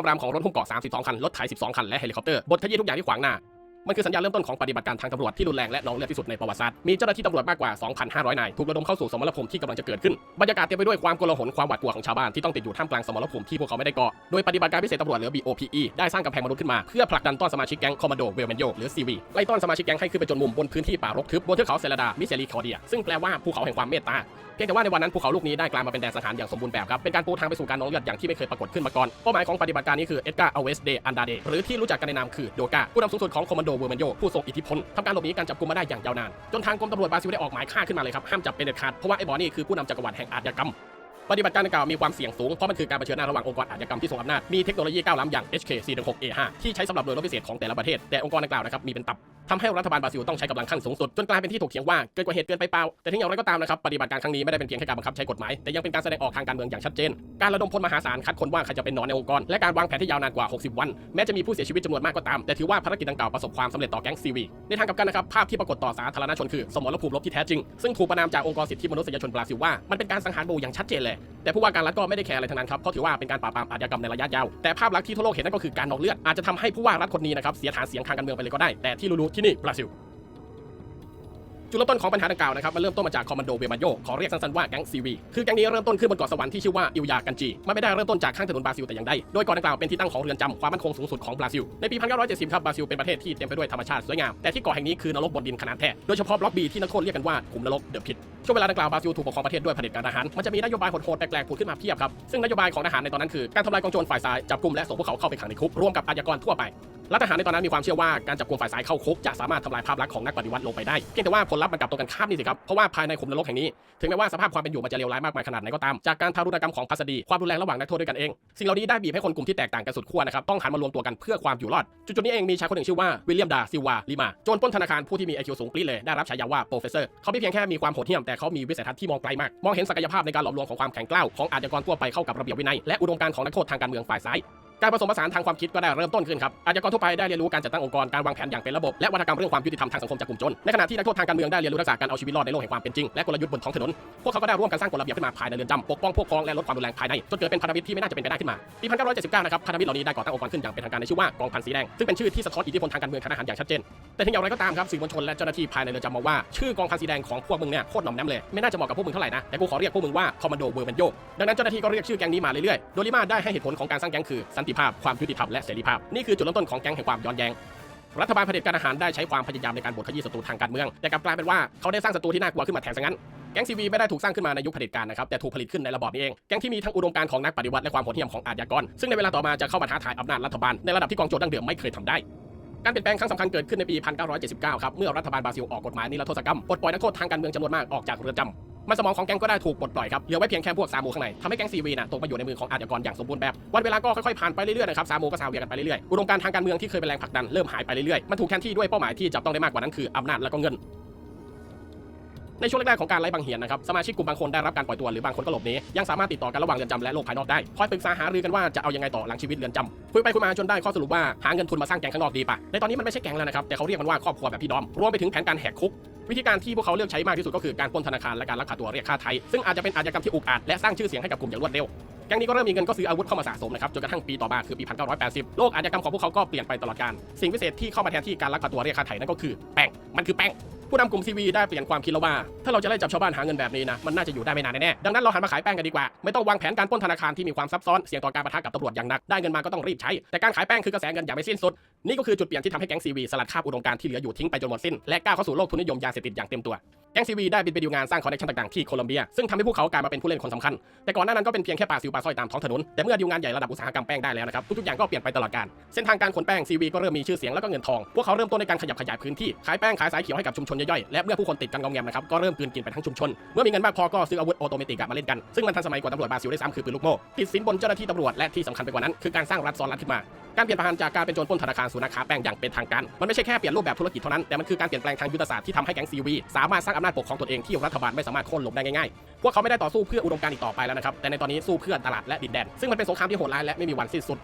คำรามของรถหุ้มเกาะ32 คัน รถไถ12 คัน และเฮลิคอปเตอร์ บทขยี้ทุกอย่างที่ขวางหน้า มันคือสัญญาณเริ่มต้นของปฏิบัติการทางตำรวจที่รุนแรงและนองเลือดที่สุดในประวัติศาสตร์ มีเจ้าหน้าที่ตำรวจมากกว่า 2,500 นาย ถูกระดมเข้าสู่สมรภูมิที่กำลังจะเกิดขึ้น บรรยากาศเต็มไปด้วยความโกลาหลความหวาดกลัวของชาวบ้านที่ต้องติดอยู่ท่ามกลางสมรภูมิที่พวกเขาไม่ได้ก่อ โดยปฏิบัติการพิเศษตำรวจหรือ BOPE ได้สร้างกำแพงมนุษย์ขึ้นมาเพื่อผลักดันต้อนสมาชิกแก๊งคอมมานโดเวลเมนโยหรือ CV ไล่ต้อนสมาชิกแก๊งให้ขึ้นไปจนมุมบนพื้นที่ป่ารกทึบบนเทือกเขาเซลดามิเซลีคอเดียซึ่งแปลว่าภูเขาแห่งความเมตตาเพียงแต่ว่าในวันนั้นภูเขาลูกนี้ได้กลายมาเป็นแดนสังหารอย่างสมบูรณ์แบบครับ เป็นการปูทางไปสู่การนองเลือดอย่างที่ไม่เคยปรากฏขึ้นมาก่อน เป้าหมายของปฏิบัติการนี้คือเอ็ดการ์อเวสเดอันดาเดหรือที่รู้จักกันในนามคือโดกาผู้นำสูงสุดของคอมมานโดเวอร์แมนโยผู้ทรงอิทธิพลทำการหลบหนีการจับกุมมาได้อย่างยาวนาน จนทางกรมตำรวจบราซิลได้ออกหมายฆ่าขึ้นมาเลยครับห้ามจับเป็นเด็ดขาดเพราะว่าไอ้บอนี่คือผู้นำจักรวรรดิแห่งอาชญากรรม ปฏิบัติการดังกล่าวมีความเสี่ยงสูง เพราะมันคือการเผชิญหน้าระหว่างองค์กรอาชญากรรมที่ทรงอำนาจ มีเทคโนโลยีก้าวล้ำอย่าง HK 416A5 ที่ใช้สำหรับหน่วยรบพิเศษของแต่ละประเทศ แต่องค์กรดังกล่าวนะครับมีเป็นตับทำให้รัฐบาลบราซิลต้องใช้กำลังขั้นสูงสุด จนกลายเป็นที่ถกเถียงว่าเกินกว่าเหตุเกินไปเปล่า แต่ถึงอย่างไรก็ตามนะครับปฏิบัติการครั้งนี้ไม่ได้เป็นเพียงแค่การบังคับใช้กฎหมาย แต่ยังเป็นการแสดงออกทางการเมืองอย่างชัดเจน การระดมพลมหาศาลคัดคนว่าใครจะเป็นนอนในองค์กร และการวางแผนที่ยาวนานกว่า 60 วัน แม้จะมีผู้เสียชีวิตจำนวนมากก็ตาม แต่ถือว่าภารกิจดังกล่าวประสบความสำเร็จต่อแก๊งซีวีในทางกลับกันนะครับภาพที่ปรากฏต่อสาธารณชนคือสมรภูมิรบที่แท้จริงซึ่งถูกประนามจากองค์กรสิทธิมนุษยชนบราซิลว่ามันเป็นการสังหารหมู่อย่างชัดเจนเลยแต่ผู้ว่าการรัฐก็ไม่ได้แคร์อะไรทั้งนั้นครับเพราะถือว่าเป็นการปราบปรามอาชญากรรมในระยะยาว แต่ภาพลักษณ์ที่ทั่วโลกเห็นนั่นก็คือการนองเลือดอาจจะทำให้ผู้ว่ารัฐคนนี้นะครับเสียฐานเสียงทางการเมืองไปเลยก็ได้ แต่ที่รู้ๆที่นี่บราซิล จุดเริ่มต้นของปัญหาดังกล่าวนะครับมันเริ่มต้นมาจากคอมมานโดเวมาโยขอเรียกสั้นๆว่าแก๊งซีวีคือแก๊งนี้เริ่มต้นขึ้นบนเกาะสวรรค์ที่ชื่อว่าอิวยากันจีมันไม่ได้เริ่มต้นจากข้างถนนบราซิลแต่อย่างใดโดยเก่อนดังกล่าวเป็นที่ตั้งของเรือนจำความมั่นคงสูงสุดของบราซิลในปี 1970 ครับบราซิลเป็นประเทศที่เต็มไปด้วยธรรมชาติสวยงามแต่ที่เกาะแห่งนี้คือนรกบนดินขนาดแท้โดยเฉพาะบล็อกบีที่นักโทษเรียกกันว่าขุมนรกเดอะพิทช่วงเวลาดังกล่าวบราซิลถูกปกครองประเทศด้วยเผด็จการทหารมันจะมีนโยบายโหดๆแปลกๆผุดขึ้นมาเพียบครับซึ่งนโยบายของทหารในตอนนั้นคือการทำลายกองโจรฝ่ายซ้ายจับกุมและส่งพวกเขาเข้าไปขังในคุกร่วมกับอาชญากรทั่วไป รัฐทหารในตอนนั้นมีความเชื่อว่าการจับกลุ่มฝ่ายซ้ายเข้าคุกจะสามารถทำลายภาพลักษณ์ของนักปฏิวัติลงไปได้เพียงแต่ว่าผลลัพธ์มันกลับตรงกันข้ามนี่สิครับเพราะว่าภายในขุมนรกแห่งนี้ถึงแม้ว่าสภาพความเป็นอยู่มันจะเลวร้ายมากมายขนาดไหนก็ตามจากการทารุณกรรมของพัสดีความรุนแรงระหว่างนักโทษด้วยกันเองสิ่งเหล่านี้ได้บีบให้คนกลุ่มที่แตกต่างกันสุดขั้วนะครับต้องหันมารวมตัวกันเพื่อความอยู่รอดจุดๆนี้เองมีชายคนหนึ่งชื่อว่าวิลเลียมดาซิลวาลิมาโจรปล้นธนาคารผู้ที่มี IQ สูงปรี๊ดเลยได้รับฉายาว่าโปรเฟสเซอร์เขาไม่เพียงแค่มีความโหดเหี้ยมแต่เขามีวิสัยทัศน์ที่มองไกลมากมองเห็นศักยภาพในการหลอมรวมของความแข็งกร้าวของอาชญากรทั่วไปเข้ากับระเบียบวินัยและอุดมการณ์ของนักโทษทางการเมืองฝ่ายซ้าย การผสมผสานทางความคิดก็ได้เริ่มต้นขึ้นครับอาชญากรทั่วไปได้เรียนรู้การจัดตั้งองค์กรการวางแผนอย่างเป็นระบบและวัฒนกรรมเรื่องความยุติธรรมทางสังคมจากกลุ่มชนในขณะที่นักโทษทางการเมืองได้เรียนรู้ทักษะการเอาชีวิตรอดในโลกแห่งความเป็นจริงและกลยุทธ์บนท้องถนนพวกเขาก็ได้ร่วมกันสร้างกฎระเบียบขึ้นมาภายในเรือนจำปกป้องพวกพ้องและลดความรุนแรงภายในจนเกิดเป็นพันธมิตรที่ไม่น่าจะเป็นไปได้ขึ้นมาปี1979นะครับพันธมิตรเหล่านี้ได้ก่อตั้งองค์กรขึ้นอย่างเป็นทางการในชื่อว่ากองพันสีแดงซึ่งเป็นชื่อที่สะท้อนอิทธิพลทางการเมืองทางทหารอย่างชัดเจนแต่ถึงอย่างไรก็ตามครับสื่อมวลชนและเจ้าหน้าที่ภายในเรือนจำมองว่าชื่อกองพันสีแดงของพวกมึงเนี่ยโคตรหน่อมแนมเลยไม่น่าจะเหมาะกับพวกมึงเท่าไหร่นะแต่กูขอเรียกพวกมึงว่าคอมมานโดเวอร์แมนโยดังนั้นเจ้าหน้าที่ก็เรียกชื่อแก๊งนี้มาเรื่อยๆโดลิมาได้ให้เหตุผลของการสร้างแก๊งคือสันติภาพ ความยุติธรรมและเสรีภาพ นี่คือจุดเริ่มต้นของแก๊งแห่งความย้อนแย้งรัฐบาลเผด็จการทหารได้ใช้ความพยายามในการบดขยี้ศัตรูทางการเมือง แต่กลับกลายเป็นว่าเขาได้สร้างศัตรูที่น่ากลัวขึ้นมาแทนซะงั้น แก๊งซีวีไม่ได้ถูกสร้างขึ้นมาในยุคเผด็จการนะครับ แต่ถูกผลิตขึ้นในระบอบนี้เอง แก๊งที่มีทั้งอุดมการณ์ของนักปฏิวัติและความโหดเหี้ยมของอาชญากร ซึ่งในเวลาต่อมาจะเข้ามาท้าทายอำนาจรัฐบาลในระดับที่กองโจรดั้งเดิมไม่เคยทำได้ การเปลี่ยนแปลงครั้งสำคัญเกิดขึ้นในปี 1979 ครับ เมื่อรัฐบาลบราซิลออกกฎหมายนิรโทษกรรมปลดปล่อยนักโทษทางการเมืองจำนวนมากออกจากเรือนจำมันสมองของแก๊งก็ได้ถูกปลดปล่อยครับเหลือไว้เพียงแค่พวกซามูข้างในทำให้แก๊งซีวีน่ะตกมาอยู่ในมือของอาชญากรอย่างสมบูรณ์แบบวันเวลาก็ค่อยๆผ่านไปเรื่อยๆนะครับซามูก็ซาเวียกันไปเรื่อยๆอุดมการณ์ทางการเมืองที่เคยเป็นแรงผลักดันเริ่มหายไปเรื่อยๆมันถูกแทนที่ด้วยเป้าหมายที่จับต้องได้มากกว่านั้นคืออำนาจและก็เงินในช่วงแรกๆของการไล่บังเหียนนะครับสมาชิกกลุ่มบางคนได้รับการปล่อยตัวหรือบางคนก็หลบหนียังสามารถติดต่อกันระหว่างเรือนจำและโลกภายนอกได้คอยปรึกษาหารือกันว่าจะเอายังไงต่อหลังชีวิตเรือนจำคุยไปคุยมาจนได้ข้อสรุปว่าหาเงินทุนมาสร้างแก๊งข้างนอกดีปะในตอนนี้มันไม่ใช่แก๊งแล้วนะครับแต่เขาเรียกมันว่าครอบครัวแบบพี่ดอมรวมไปถึงแผนการแหกคุก วิธีการที่พวกเขาเลือกใช้มากที่สุดก็คือการปล้นธนาคารและการลักพาตัวเรียกค่าไทย ซึ่งอาจจะเป็นอาชญากรรมที่อุกอาจและสร้างชื่อเสียงให้กับกลุ่มอย่างรวดเร็วแก๊งนี้ก็เริ่มมีเงินก็ซื้ออาวุธเข้ามาสะสมนะครับจนกระทั่งปีต่อมาคือปี 1980 โลกอาชญากรรมของพวกเขาก็เปลี่ยนไปตลอดกาลสิ่งพิเศษที่เข้ามาแทนที่การลักพาตัวเรียกค่าไถ่นั่นก็คือแป้งมันคือแป้ง ผู้นำกลุ่มซีวีได้เปลี่ยนความคิดแล้วว่า ถ้าเราจะไล่จับชาวบ้านหาเงินแบบนี้นะมันน่าจะอยู่ได้ไม่นานแน่ๆดังนั้นเราหันมาขายแป้งกันดีกว่า ไม่ต้องวางแผนการปล้นธนาคารที่มีความซับซ้อนเสี่ยงต่อการปะทะกับตำรวจอย่างหนักได้เงินมาก็ต้องรีบใช้ แต่การขายแป้งคือกระแสเงินอย่างไม่สิ้นสุดนี่ก็คือจุดเปลี่ยนที่ทำให้แก๊งซีวีสลัดคาบอุดมการณ์ที่เหลืออยู่ทิ้งไปจนหมดสิ้นและก้าวเข้าสู่โลกทุนนิยมยาเสพติดอย่างเต็มตัวแก๊งซีวีได้บินไปดีลงานสร้างคอนเนคชั่นต่างๆที่โคลอมเบีย ซึ่งทำให้พวกเขากลายมาเป็นผู้เล่นคนสำคัญ แต่ก่อนหน้านั้นก็เป็นเพียงแค่ปลาซิวปลาสร้อยตามท้องถนน แต่เมื่อดีลงานใหญ่ระดับอุตสาหกรรมแป้งได้แล้วนะครับ ทุกๆอย่างก็เปลี่ยนไปตลอดกาลเส้นทางการขนแป้งซีวีก็เริ่มมีชื่อเสียงแล้วก็เงินทอง พวกเขาเริ่มต้นในการขยับขยายพื้นที่ ขายแป้งขายสายเขียวให้กับชุมชนย่อยๆ และเมื่อผู้คนติดกันงอมแงมนะครับ ก็เริ่มกลืนกินไปทั้งชุมชน เมื่อมีเงินมากพอก็ซื้ออาวุธออโตเมติกมาเล่นกัน ซึ่งมันทันสมัยกว่าตำรวจบราซิลได้ซ้ำคือปืนลูกโม่ติดสินบนเจ้าหน้าที่ตำรวจและที่สำคัญไปกว่านั้นคือการสร้างรัฐซ้อนรัฐขึ้นมาการเปลี่ยนผ่านจากการเป็นโจรปล้นธนาคารสู่นักค้าแป้งอย่างเป็นทางการ มันไม่ใช่แค่เปลี่ยนรูปแบบธุรกิจเท่านั้น แต่มันคือการเปลี่ยนแปลงทางยุทธศาสตร์ที่ทำให้แก๊งซีวีสามารถสร้างอำนาจปกครองตนเองที่รัฐบาลไม่สามารถโค่นล้มได้ง่ายๆ พวกเขาไม่ได้ต่อสู้เพื่ออุดมการณ์อีกต่อไปแล้วนะครับ แต่ในตอนนี้สู้เพื่อตลาดและดินแดน ซึ่งมันเป็นสงครามที่โหดร้ายและไม่มีวันสิ้นสุด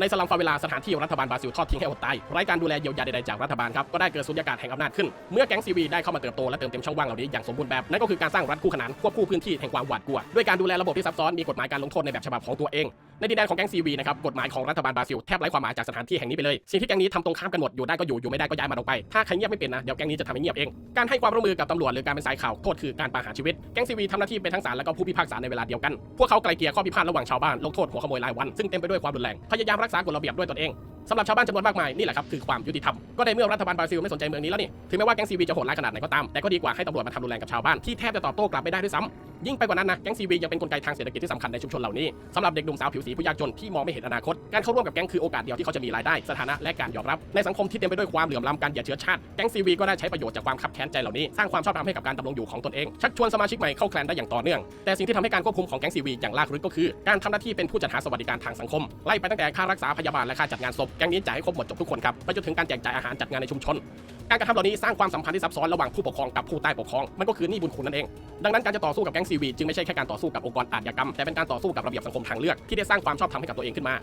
ในสลัมฟาเวลาสถานที่รัฐบาลบราซิลทอดทิ้งให้อดตายไร้การดูแลเยียวยาใดๆจากรัฐบาลครับ ก็ได้เกิดสุญญากาศแห่งอำนาจขึ้น เมื่อแก๊งซีวีได้เข้ามาเติบโตและเติมเต็มช่องว่างเหล่านี้อย่างสมบูรณ์แบบ นั่นก็คือการสร้างรัฐคู่ขนานควบคู่พื้นที่แห่งความหวาดกลัว ด้วยการดูแลระบบที่ซับซ้อน มีกฎหมายการลงโทษในแบบฉบับของตัวเอง ในดินแดนของแก๊งซีวีนะครับกฎหมายของรัฐบาลบราซิลแทบไร้ความหมายจากสถานที่แห่งนี้ไปเลยสิ่งที่แก๊งนี้ทำตรงข้ามกันหมดอยู่ได้ก็อยู่อยู่ไม่ได้ก็ย้ายมันออกไปถ้าใครเงียบไม่เป็นนะเดี๋ยวแก๊งนี้จะทำให้เงียบเองการให้ความร่วมมือกับตำรวจหรือการเป็นสายข่าวโทษคือการประหารชีวิตแก๊งซีวีทำหน้าที่เป็นทั้งศาลและก็ผู้พิพากษาในเวลาเดียวกันพวกเขาไกลเกลี่ยข้อพิพาทระหว่างชาวบ้านลงโทษหัวขโมยรายวันซึ่งเต็มไปด้วยความรุนแรงพยายามรักษากฎระเบียบด้วยตนเองสำหรับชาวบ้านจำนวนมากมายนี่แหละครับคือความยุติธรรมก็ในเมื่อรัฐบาลบราซิลไม่สนใจเมืองนี้แล้วนี่ถึงแม้ว่าแก๊งซีวีจะโหดร้ายขนาดไหนก็ตามแต่ก็ดีกว่าให้ตำรวจมาทำรุนแรงกับชาวบ้านที่แทบจะตอบโต้กลับไม่ได้ด้วยซ้ำ ยิ่งไปกว่านั้นนะแก๊งซีวียังเป็นกลไกทางเศรษฐกิจที่สำคัญในชุมชนเหล่านี้สำหรับเด็กหนุ่มสาวผิวสีผู้ยากจนที่มองไม่เห็นอนาคตการเข้าร่วมกับแก๊งคือโอกาสเดียวที่เขาจะมีรายได้สถานะและการยอมรับในสังคมที่เต็มไปด้วยความเหลื่อมล้ำการเหยียดเชื้อชาติแก๊งซีวีก็ได้ใช้ประโยชน์จากความขับแค้นใจเหล่านี้สร้างความชอบธรรมให้กับการดำรงอยู่ของตนเองชักชวนสมาชิกใหม่เข้าแคลนได้อย่างต่อเนื่องแต่สิ่งที่ทำให้การควบคุมของแก๊งซีวีอย่างลากลึกก็คือการทำหน้าที่เป็นผู้จัดหาสวัสดิการทางสังคมไล่ไปตั้งแต่ค่ารักษาพยาบาลและค่าจัดงานศพแก๊งนี้จ่ายให้ครบหมดจบทุกคนครับไปจนถึงการแจกจ่ายอาหารจัดงานในชุมชนการกระทำเหล่านี้สร้างความสัมพันธ์ที่ซับซ้อนระหว่างผู้ปกครองกับผู้ใต้ปกครองมันก็คือหนี้บุญคุณนั่นเองดังนั้นการจะต่อสู้กับแก๊งซีวีจึงไม่ใช่แค่การต่อสู้กับองค์กรอาชญากรรมแต่เป็นการต่อสู้กับระเบียบสังคมทางเลือกที่ได้สร้างความชอบธรรมให้กับตัวเองขึ้นมา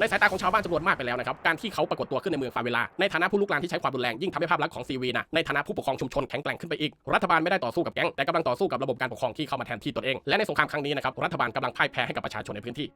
ในสายตาของชาวบ้านจำนวนมากไปแล้วนะครับการที่เขาปรากฏตัวขึ้นในเมืองฟาเวลาในฐานะผู้ลุกลานที่ใช้ความรุนแรงยิ่งทำให้ภาพลักษณ์ของซีวีนะในฐานะผู้ปกครองชุมชนแข็งแกร่งขึ้นไปอีก รัฐบาลไม่ได้ต่อสู้กับแก๊งแต่กำลังต่อสู้กับระบบการปกครองที่เข้ามาแทนที่ตนเองและในสงครามครั้งนี้นะครับรัฐบาลกำลังพ่ายแพ้ให้กับประชาชนในพื้นที่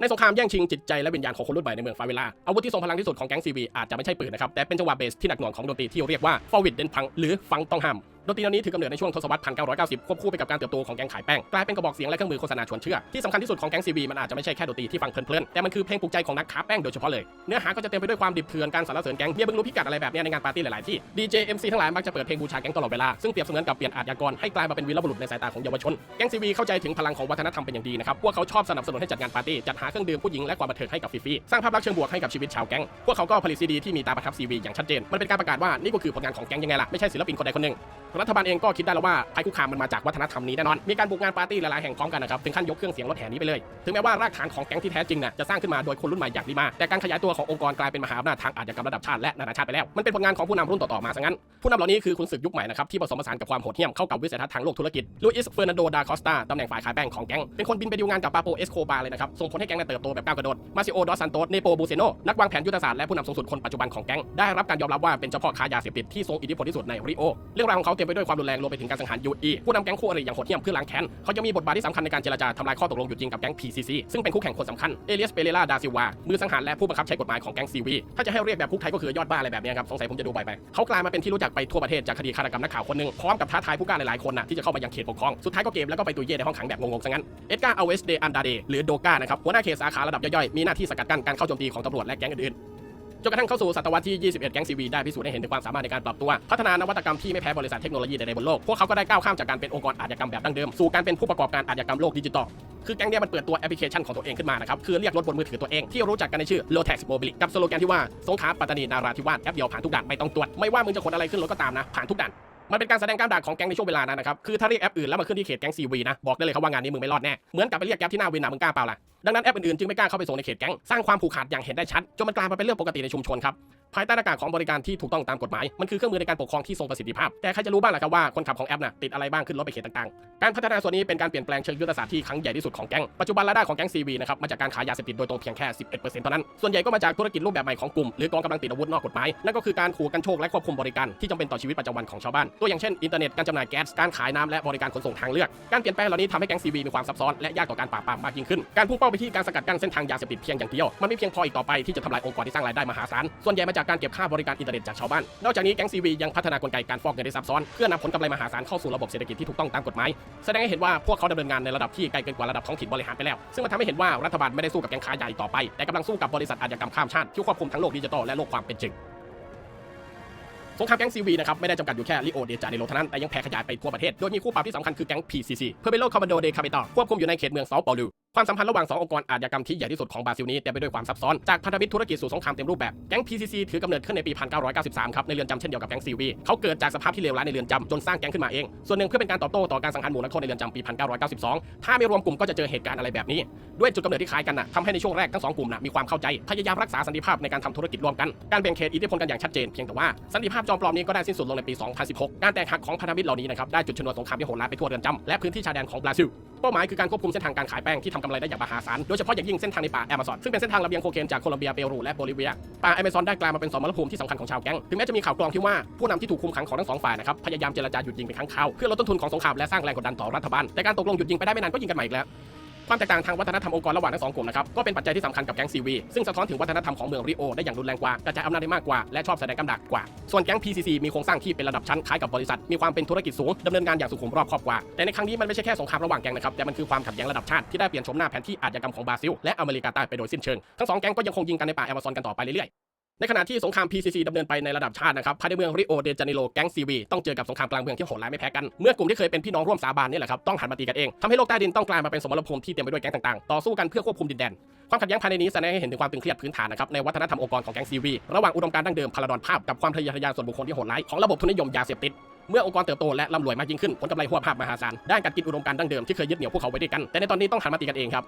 ในสงครามแย่งชิงจิตใจและวิญญาณของคนรุ่นใหม่ในเมืองฟาเวลาอาวุธที่ทรงพลังที่สุดของแก๊งซีวีอาจจะไม่ใช่ปืนนะครับแต่เป็นจังหวะเบสที่หนักหน่วงของดนตรีที่เรียกว่าฟอร์วิดเดนพังหรือฟังต้องห้าม ดนตรีแนวนี้ถือกำเนิดในช่วงทศวรรษ 1990 ควบคู่ไปกับการเติบโตของแก๊งขายแป้ง กลายเป็นกระบอกเสียงและเครื่องมือโฆษณาชวนเชื่อ ที่สำคัญที่สุดของแก๊งซีวีมันอาจจะไม่ใช่แค่ดนตรีที่ฟังเพลินๆ แต่มันคือเพลงปลุกใจของนักค้าแป้งโดยเฉพาะเลย เนื้อหาก็จะเต็มไปด้วยความดิบเถื่อน การสรรเสริญแก๊งเมียบึงรู้พิกัดอะไรแบบนี้ในงานปาร์ตี้หลายๆที่ดีเจเอ็มซีทั้งหลายมักจะเปิดเพลงบูชาแก๊งตลอดเวลา ซึ่งเปรียบเสมือนกับเปลี่ยนอาชญากรให้กลายมาเป็นวีรบุรุษในสายตาของเยาวชน แก๊งซีวีเข้าใจถึงพลังของวัฒนธรรมเป็นอย่างดีนะครับ พวกเขาชอบสนับสนุนให้จัดงานปาร์ตี้ จัดหาเครื่องดื่มผู้หญิงและความบันเทิงให้กับฟรีๆ สร้างภาพลักษณ์เชิงบวกให้กับชีวิตชาวแก๊ง พวกเขาก็ผลิตซีดีที่มีตาประทับซีวีอย่างชัดเจน มันเป็นการประกาศว่านี่ก็คือผลงานของแก๊งยังไงล่ะ ไม่ใช่ศิลปินคนใดคนหนึ่งรัฐบาลเองก็คิดได้แล้วว่าภัยคุกคามมันมาจากวัฒนธรรมนี้แน่นอน มีการบุกงานปาร์ตี้หลายๆแห่งพร้อมกันนะครับถึงขั้นยกเครื่องเสียงรถแห่นี้ไปเลย ถึงแม้ว่ารากฐานของแก๊งที่แท้จริงน่ะจะสร้างขึ้นมาโดยคนรุ่นใหม่อย่างลิมา แต่การขยายตัวขององค์กรกลายเป็นมหาอำนาจทางอาชญากรรมระดับชาติและนานาชาติไปแล้ว มันเป็นผลงานของผู้นำรุ่นต่อๆมาซะงั้น ผู้นำเหล่านี้คือคุณศึกยุคใหม่นะครับที่ผสมผสานกับความโหดเหี้ยมเข้ากับวิสัยทัศน์ทางโลกธุรกิจลูอิสเฟอร์นันโดดาคอสตาตำแหน่งฝ่ายขายแป้งของแก๊งเป็นคนบินไปดีลงานกับปาโปเอสโคบาเลยนะครับส่งผลให้แก๊งนั้นเติบโตแบบก้าวกระโดดมาซิโอดอสซันโตสเนโปบูเซโนนักวางแผนยุทธศาสตร์และผู้นำสูงสุดคนปัจจุบันของแก๊งได้รับการยอมรับว่าเป็นเจ้าพ่อค้ายาเสพติดที่ทรงอิทธิพลที่สุดในริโอเรื่องราวของเขาเต็มไปด้วยความรุนแรงรวมไปถึงการสังหารยูอีผู้นำแก๊งคู่อริอย่างโหดเหี้ยมเพื่อล้างแค้นเขายังมีบทบาทที่สำคัญในการเจรจาทำลายข้อตกลงหยุดยิงกับแก๊ง PCC ซึ่งเป็นคู่แข่งคนสำคัญเอเลียสเปเรล่าดาซิวามือสังหารและผู้บังคับใช้กฎหมายของแก๊งซีวีถ้าจะให้เรียกแบบคุกไทยก็คือยอดบ้าอะไรแบบนี้ครับสงสัยผมจะดูบ่อยไปเขากลายมาเป็นที่รู้จักไปทั่วประเทศจากคดีฆาตกรรมนักข่าวคนหนึ่งพร้อมกับท้าทายผู้กล้าหลายๆคนนะที่จะเข้ามายังเขตปกครองสุดท้ายก็เกมแล้วก็ไปตุยเย่ในห้องขังแบบงงๆซะงั้นเอ็ดการ์อเวสเดอันดาเดหรือโดกานะครับหัวหน้าเขตสาขาระดับย่อยๆมีหน้าที่สกัดกั้นการเข้าโจมตีของตำรวจและแก๊งอื่นๆ จนกระทั่งเข้าสู่ศตวรรษที่ 21 แก๊งซีวีได้พิสูจน์ให้เห็นถึงความสามารถในการปรับตัว พัฒนานวัตกรรมที่ไม่แพ้บริษัทเทคโนโลยีใดๆบนโลก พวกเขาก็ได้ก้าวข้ามจากการเป็นองค์กรอาชญากรรมแบบดั้งเดิมสู่การเป็นผู้ประกอบการอาชญากรรมโลกดิจิตอลคือแก๊งเนี้ยมันเปิดตัวแอปพลิเคชันของตัวเองขึ้นมานะครับ คือเรียกรถบนมือถือตัวเองที่รู้จักกันในชื่อ Lotex Mobile กับสโลแกนที่ว่าสงขลาปัตตานีนาราธิวาสแอปเดียวผ่านทุกด่านไม่ต้องตรวจไม่ว่ามึงจะขนอะไรขึ้นรถก็ตามนะผ่านทุกด่านมันเป็นการแสดงกล้ามด่าของแก๊งในช่วงเวลานั้นนะครับ คือถ้าเรียกแอปอื่นแล้วมาขึ้นที่เขตแก๊งซีวีนะ บอกได้เลยครับว่างานนี้มึงไม่รอดแน่ เหมือนกับไปเรียกแก๊ปที่หน้าวินนะมึงกล้าเปล่าล่ะ ดังนั้นแอปอื่นๆจึงไม่กล้าเข้าไปส่งในเขตแก๊งสร้างความผูกขาดอย่างเห็นได้ชัดจนมันกลายมาเป็นเรื่องปกติในชุมชนครับภายใต้หน้ากากของบริการที่ถูกต้องตามกฎหมายมันคือเครื่องมือในการปกครองที่ทรงประสิทธิภาพ แต่ใครจะรู้บ้างล่ะครับว่าคนขับของแอปน่ะติดอะไรบ้างขึ้นรถไปเขตต่างๆ การพัฒนาส่วนนี้เป็นการเปลี่ยนแปลงเชิงยุทธศาสตร์ที่ครั้งใหญ่ที่สุดของแก๊ง ปัจจุบันรายได้ของแก๊งซีวีนะครับมาจากการขายยาเสพติดโดยตรงเพียงแค่ 11%เท่านั้น ส่วนใหญ่ก็มาจากธุรกิจรูปแบบใหม่ของกลุ่มหรือกองกำลังติดอาวุธนอกกฎหมาย นั่นก็คือการขู่กันโชคและควบคุมบริการที่จำเป็นต่อชีวิตประจำวันของชาวบ้าน ตัวอย่างเช่นอินเทอร์เน็ต การจำหน่ายแก๊ส การขายน้ำและบริการขนส่งทางเลือก การเปลี่ยนแปลงเหล่านี้ทำให้แก๊งซีวีมีความซับซ้อนและยากต่อการปราบปรามมากยิ่งขึ้น การพุ่งเป้าไปที่การสกัดกั้นเส้นทางยาเสพติดเพียงอย่างเดียว มันไม่เพียงพออีกต่อไปที่จะทำลายองค์กรที่สร้างรายได้มหาศาล ส่วนใหญ่มาจากการเก็บค่าบริการอินเทอร์เน็ตจากชาวบ้าน นอกจากนี้แก๊งซีวียังพัฒนากลไกการฟอกเงินได้ซับซ้อน เพื่อนำผลกำไรมหาศาลเข้าสู่ระบบเศรษฐกิจที่ถูกต้องตามกฎหมาย แสดงให้เห็นว่าพวกเขาดำเนินงานในระดับที่ไกลเกินกว่าระดับท้องถิ่นบริหารไปแล้ว ซึ่งมันทำให้เห็นว่ารัฐบาลไม่ได้สู้กับแก๊งค้าใหญ่ต่อไปแต่กำลังสู้กับบริษัทอาชญากรรมข้ามชาติที่ควบคุมทั้งโลกดิจิทัลและโลกความเป็นจริงสงครามแก๊งซีวีนะครับไม่ได้จำกัดอยู่แค่ลิโอเดจาเนโรเท่านั้นแต่ยังแผ่ขยายไปทั่วประเทศโดยมีคู่ปรับที่สำคัญคือแก๊ง PCC เพื่อเป็นโลกคอมมานโดเดคาเปตอควบคุมอยู่ในเขตเมืองเซาเปาลู ความสัมพันธ์ระหว่าง 2 องค์กรอาชญากรรมที่ใหญ่ที่สุดของบราซิลนี้เต็มไปด้วยความซับซ้อน จากพันธมิตรธุรกิจสู่สงครามเต็มรูปแบบ แก๊ง PCC ถือกำเนิดขึ้นในปี 1993 ครับ ในเรือนจำเช่นเดียวกับแก๊งซีวีเขาเกิดจากสภาพที่เลวร้ายในเรือนจำจนสร้างแก๊งขึ้นมาเอง ส่วนหนึ่งเพื่อเป็นการตอบโต้ต่อการสังหารหมู่นักโทษในเรือนจำปี 1992 ถ้าไม่รวมกลุ่มก็จะเจอเหตุการณ์อะไรแบบนี้ ด้วยจุดกำเนิดที่คล้ายกันนะทำให้ในช่วงแรกทั้งสองกลุ่มนะมีความเข้าใจ พยายามรักษาสันติภาพในการทำธุรกิจร่วมกัน การแบ่งเขตอิทธิพลกันอย่างชัดเจน เพียงแต่ว่าสันติภาพจอมปลอมนี้ก็ได้สิ้นสุดลงในปี 2016 การแตกหักของพันธมิตรเหล่านี้นะครับได้จุดชนวนสงครามที่โหดร้ายไปทั่วเรือนจำและพื้นที่ชายแดนของบราซิลเป้าหมายคือการควบคุมเส้นทางการขายแป้งที่ทำกำไรได้อย่างมหาศาลโดยเฉพาะอย่างยิ่งเส้นทางในป่าแอมะซอนซึ่งเป็นเส้นทางระเบียงโคเคนจากโคลอมเบียเปรูและโบลิเวียป่าแอมะซอนได้กลายมาเป็นสมรภูมิที่สำคัญของชาวแก๊งถึงแม้จะมีข่าวกรองที่ว่าผู้นำที่ถูกคุมขังของทั้งสองฝ่ายนะครับพยายามเจรจาหยุดยิงเป็นครั้งคราวเพื่อลดต้นทุนของสงครามและสร้างแรงกดดันต่อรัฐบาลแต่การตกลงหยุดยิงไปได้ไม่นานก็ยิงกันใหม่อีกแล้ว ความแตกต่างทางวัฒนธรรมองค์กรระหว่างทั้งสองกลุ่มนะครับก็เป็นปัจจัยที่สำคัญกับแก๊งซีวีซึ่งสะท้อนถึงวัฒนธรรมของเมืองริโอได้อย่างรุนแรงกว่ากระจายอำนาจได้มากกว่าและชอบแสดงกำลังกว่า ส่วนแก๊ง PCC มีโครงสร้างที่เป็นระดับชั้นคล้ายกับบริษัทมีความเป็นธุรกิจสูงดำเนินงานอย่างสุขุมรอบครอบกว่าแต่ในครั้งนี้มันไม่ใช่แค่สงครามระหว่างแก๊งนะครับแต่มันคือความขัดแย้งระดับชาติที่ได้เปลี่ยนโฉมหน้าแผนที่อาชญากรรมของบราซิลและอเมริกาใต้ไปโดยสิ้นเชิงทั้งสองแก๊งก็ยังคงยิงกันในป่าแอมะซอนกันต่อไปเรื่อยๆ ในขณะที่สงคราม PCC ดำเนินไปในระดับชาตินะครับภายในเมืองริโอเดจาเนโรแก๊ง CV ต้องเจอกับสงครามกลางเมืองที่โหดร้ายไม่แพ้กัน เมื่อกลุ่มที่เคยเป็นพี่น้องร่วมสาบานนี่แหละครับต้องหันมาตีกันเองทำให้โลกใต้ดินต้องกลายมาเป็นสมรภูมิที่เต็มไปด้วยแก๊งต่างๆ ต่อสู้กันเพื่อควบคุมดินแดน ความขัดแย้งภายในนี้แสดงให้เห็นถึงความตึงเครียดพื้นฐานนะครับในวัฒนธรรมองค์กรของแก๊ง CV ระหว่างอุดมการณ์ดั้งเดิมพาราดอนภาพกับความทะเยอทะยานส่วนบุคคลที่โหดร้ายของระบบทุนนิยมยาเสพติดเมื่อองค์กรเติบโตและร่ำรวยมากยิ่งขึ้นผลกำไรหัวภาพมหาศาลด้านการกินอุดมการณ์ดั้งเดิมที่เคยยึดเหนี่ยวพวกเขาไว้ด้วยกันแต่ในตอนนี้ต้องหันมาตีกันเองครับ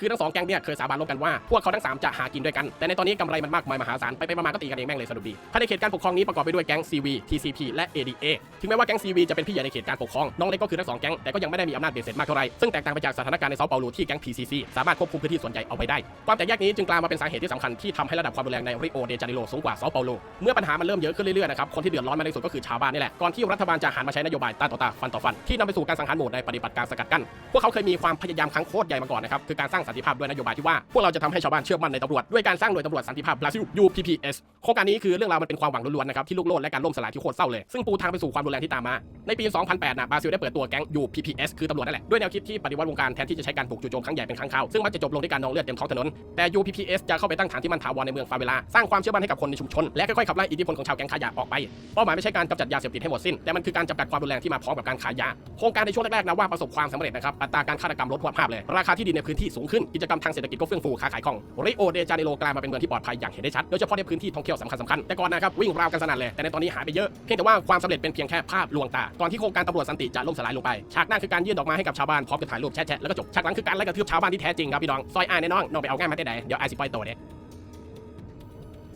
คือทั้งสองแก๊งเนี่ยเคยสาบานร่วมกันว่าพวกเขาทั้งสามจะหากินด้วยกัน แต่ในตอนนี้กำไรมันมากมายมหาศาลไปไปมาๆก็ตีกันเองแม่งเลยสนุกดีภายในเขตการปกครองนี้ประกอบไปด้วยแก๊ง CV TCP และ ADA ถึงแม้ว่าแก๊ง CV จะเป็นพี่ใหญ่ในเขตการปกครองน้องเล็กก็คือทั้งสองแก๊งแต่ก็ยังไม่ได้มีอำนาจเบ็ดเสร็จมากเท่าไหร่ซึ่งแตกต่างไปจากสถานการณ์ในเซาเปาโลที่แก๊ง PCC สามารถควบคุมพื้นที่ส่วนใหญ่เอาไปได้ความแตกแยกนี้จึงกลายมาเป็นสาเหตุที่สำคัญที่ทำให้ระดับความรุนแรงในริโอเดจาเนโรสูงกว่าเซาเปาโลเมื่อปัญหามันเริ่มเยอะขึ้นเรื่อยๆนะครับคนที่เดือดร้อนมากที่สุดก็คือชาวบ้านนี่แหละก่อนที่รัฐบาลจะหันมาใช้นโยบายตาต่อตาฟันต่อฟันที่นำไปสู่การสังหารหมู่ในปฏิบัติการสกัดกั้นพวกเขาเคยมีความพยายามครั้งโคตรใหญ่มาก่อนนะครับคือการสร้างสันติภาพด้วยนโยบายที่ว่าพวกเราจะทำให้ชาวบ้านเชื่อมั่นในตำรวจด้วยการสร้างหน่วยตำรวจสันติภาพบราซิล UPPS โครงการนี้คือเรื่องราวมันเป็นความหวังล้วนๆนะครับที่ลูกโลดและการล่มสลายที่โคตรเศร้าเลยซึ่งปูทางไปสู่ความรุนแรงที่ตามมาในปี 2008นะบราซิลได้เปิดตัวแก๊ง UPPS คือตำรวจนั่นแหละด้วยแนวคิดที่ปฏิวัติวงการแทนที่จะใช้การบุกจู่โจมครั้งใหญ่เป็นครั้งคราวซึ่งมักจะจบลงด้วยการนองเลือดเต็มท้องถนนแต่ UPPS จะเข้าไปตั้งฐานที่มันถาวรในเมืองฟาเวลาสร้างความเชื่อมั่นให้กับคนในชุมชนและค่อยๆขับไล่อิทธิพลของชาวแก๊งขายาออกไปเป้าหมายไม่ใช่การกำจัดยาเสพติดให้หมดสิ้นแต่มันคือการจำกัดความรุนแรงที่มาพร้อมกับการขายยาโครงการในช่วงแรกๆนะว่าประสบความสำเร็จนะครับอัตราการฆาตกรรมลดพรวดภาพเลยราคาที่ดินในพื้นที่สูงขึ้นกิจกรรมทางเศรษฐกิจก็เฟื่องฟูค้าขายคล่องริโอเดจาเนโรกลายมาเป็นเมืองที่ปลอดภัยอย่างเห็นได้ชัดโดยเฉพาะในพื้นที่ท่องเที่ยวสำคัญสำคัญแต่ก่อนนะครับวิ่งราวกันสนั่นเลยแต่ในตอนนี้หายไปเยอะเพียงแต่ว่าความสำเร็จเป็นเพียงแค่ภาพลวงตาก่อนที่โครงการตำรวจสันติจะล่มสลายลงไปฉากหน้าคือการยื่นดอกไม้ให้กับชาวบ้านพร้อมกับถ่ายรูปแชะแล้วก็จบฉากหลังคือการไล่กระทืบชาวบ้านที่แท้จริงครับพี่น้องซอยอ้ายแน่น้องน้องไปเอาง่ายมาได้ไหนเดี๋ยวไอซิปล่อยโตเด้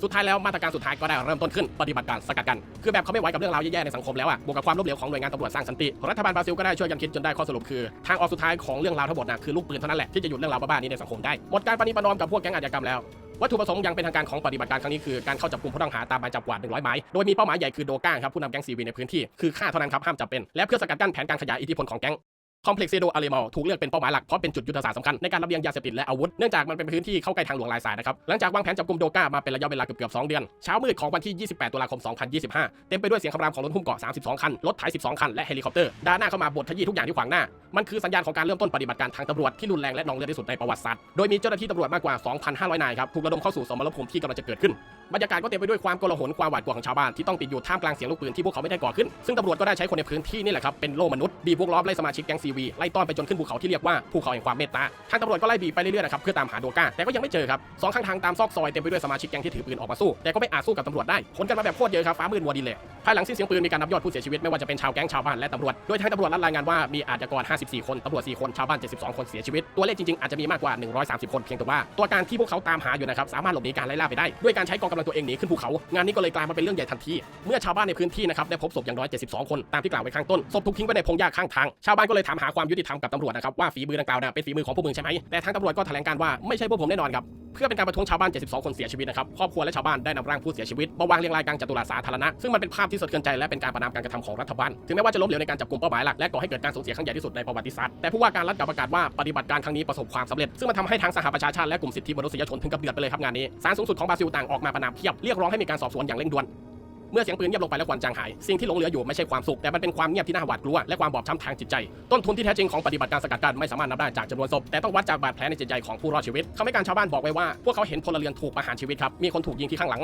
สุดท้ายแล้วมาตรการสุดท้ายก็ได้เริ่มต้นขึ้นปฏิบัติการสกัดกัน คือแบบเขาไม่ไหวกับเรื่องราวแย่ๆในสังคมแล้วอะบวกกับความล้มเหลวของหน่วยงานตำรวจสร้างสันติรัฐบาลบราซิลก็ได้ช่วยกันคิดจนได้ข้อสรุปคือทางออกสุดท้ายของเรื่องราวทั้งหมดนะคือลูกปืนเท่านั้นแหละที่จะหยุดเรื่องราวบ้าๆนี้ในสังคมได้หมดการปฏิบัตินอมกับพวกแก๊งอาชญากรรมแล้ววัตถุประสงค์ยังเป็นทางการของปฏิบัติการครั้งนี้คือการเข้าจับกลุ่มผู้ต้องหาตามหมายจับกว่า 100 หมาย โดยมีเป้าหมายใหญ่คือโดก้าครับผู้นำแก๊งซีวีในพื้นที่ คือฆ่าเท่านั้นครับห้ามจับเป็น และเพื่อสกัดกั้นแผนการขยายอิทธิพลของแก๊ง คอมเพล็กซ์เซโดอาริมอลถูกเลือกเป็นเป้าหมายหลักเพราะเป็นจุดยุทธศาสตร์สำคัญในการลำเลียงยาเสพติดและอาวุธเนื่องจากมันเป็นพื้นที่เข้าใกล้ทางหลวงหลายสายนะครับหลังจากวางแผนจับกลุ่มโดก้ามาเป็นระยะเวลาเกือบๆ2เดือนเช้ามืดของวันที่ 28 ตุลาคม 2025 เต็มไปด้วยเสียงคำรามของรถหุ้มเกาะ 32 คัน รถไถ 12 คัน และเฮลิคอปเตอร์ด้านหน้าเข้ามาบดทะยี่ทุกอย่างที่ขวางหน้า มันคือสัญญาณของการเริ่มต้นปฏิบัติการทางตำรวจที่รุนแรงและนองเลือดที่สุดในประวัติศาสตร์ โดยมีเจ้าหน้าที่ตำรวจมากกว่า 2,500 นายครับ ถูกระดมเข้าสู่สมรภูมิที่กำลังจะเกิดขึ้น บรรยากาศก็เต็มไปด้วยความโกลาหลความหวาดกลัวของชาวบ้านที่ต้องติดอยู่ท่ามกลางเสียงลูกปืนที่พวกเขาไม่ได้ก่อขึ้น ซึ่งตำรวจก็ได้ใช้คนในพื้นที่นี่แหละครับเป็นโล่มนุษย์บีบพวกล้อมไล่สมาชิกแก๊งซีวีไล่ต้อนไปจนขึ้นภูเขาที่เรียกว่าภูเขาแห่งความเมตตาทางตำรวจก็ไล่บีไปเรื่อยๆนะครับเพื่อตามหาโดก้าแต่ก็ยังไม่เจอครับสองข้างทางตามซอกซอยเต็มไปด้วยสมาชิกแก๊งที่ถือปืนออกมาสู้แต่ก็ไม่อาจสู้กับตำรวจได้ผลกันมาแบบโคตรเยอะครับฟ้ามืดมัวดินเลยภายหลังสิ้นเสียงปืนมีการนับยอดผู้เสียชีวิตไม่ว่าจะเป็นชาวแก๊งชาวบ้านและตำรวจโดยทางตำรวจรายงานว่ามีอาชญากร 54 คนตำรวจ 4 คนชาวบ้าน 72 คนเสียชีวิตตัวเลขจริงๆอาจจะมีมากกว่า 130 คนเพียงแต่ว่าตัวการที่พวกเขาตามหาอยู่นะครับสามารถหลบหนีการไล่ล่าไปได้ด้วยการใช้กองกำลังตัวเองหนีขึ้นภูเขา งานนี้ก็เลยกลายมาเป็นเรื่องใหญ่ทันทีเมื่อชาวบ้านในพื้นที่นะครับได้พบศพอย่างน้อย 72 คนตามที่กล่าวไว้ข้างต้นศพถูกทิ้งไว้ในพงหญ้าข้างทางชาวบ้านก็เลยถามหาความยุติธรรมกับตำรวจนะครับว่าฝีมือดังกล่าวน่ะเป็นฝีมือของพวกมึงใช่ไหมแต่ทางตำรวจก็แถลงการว่าไม่ใช่พวกผมแน่นอนครับเพื่อเป็นการประท้วงชาวบ้าน 72 คนเสียชีวิตนะครับครอบครัวและชาวบ้านได้นำร่างผู้เสียชีวิตมาวางเรียงรายกลางจัตุรัสสาธารณะซึ่งมันเป็นภาพที่สะเทือนใจและเป็นการประนามการกระทำของรัฐบาลถึงแม้ว่าจะล้มเหลวในการจับกลุ่มเป้าหมายหลักและก่อให้เกิดการสูญเสียครั้งใหญ่ที่สุดในประวัติศาสตร์แต่ผู้ว่าการรัฐกลับประกาศว่าปฏิบัติการครั้งนี้ประสบความสำเร็จซึ่งมันทำให้ทางสหประชาชาติและกลุ่มสิทธิมนุษยชนถึงกับเดือดไปเลยครับงานนี้ศาลสูงสุดของบราซิลต่างออกมาประนามเพียบเรียกร้องให้มีการสอบสวนอย่างเร่งด่วน เมื่อเสียงปืนเงียบลงไปและควันจางหาย สิ่งที่หลงเหลืออยู่ไม่ใช่ความสุข แต่มันเป็นความเงียบที่น่าหวาดกลัวและความบอบช้ำทางจิตใจ ต้นทุนที่แท้จริงของปฏิบัติการสกัดกั้นไม่สามารถนับได้จากจำนวนศพแต่ต้องวัดจากบาดแผลในจิตใจของผู้รอดชีวิตคำให้การชาวบ้านบอกไว้ว่าพวกเขาเห็นพลเรือนถูกประหารชีวิตครับมีคนถูกยิงที่ข้างหลัง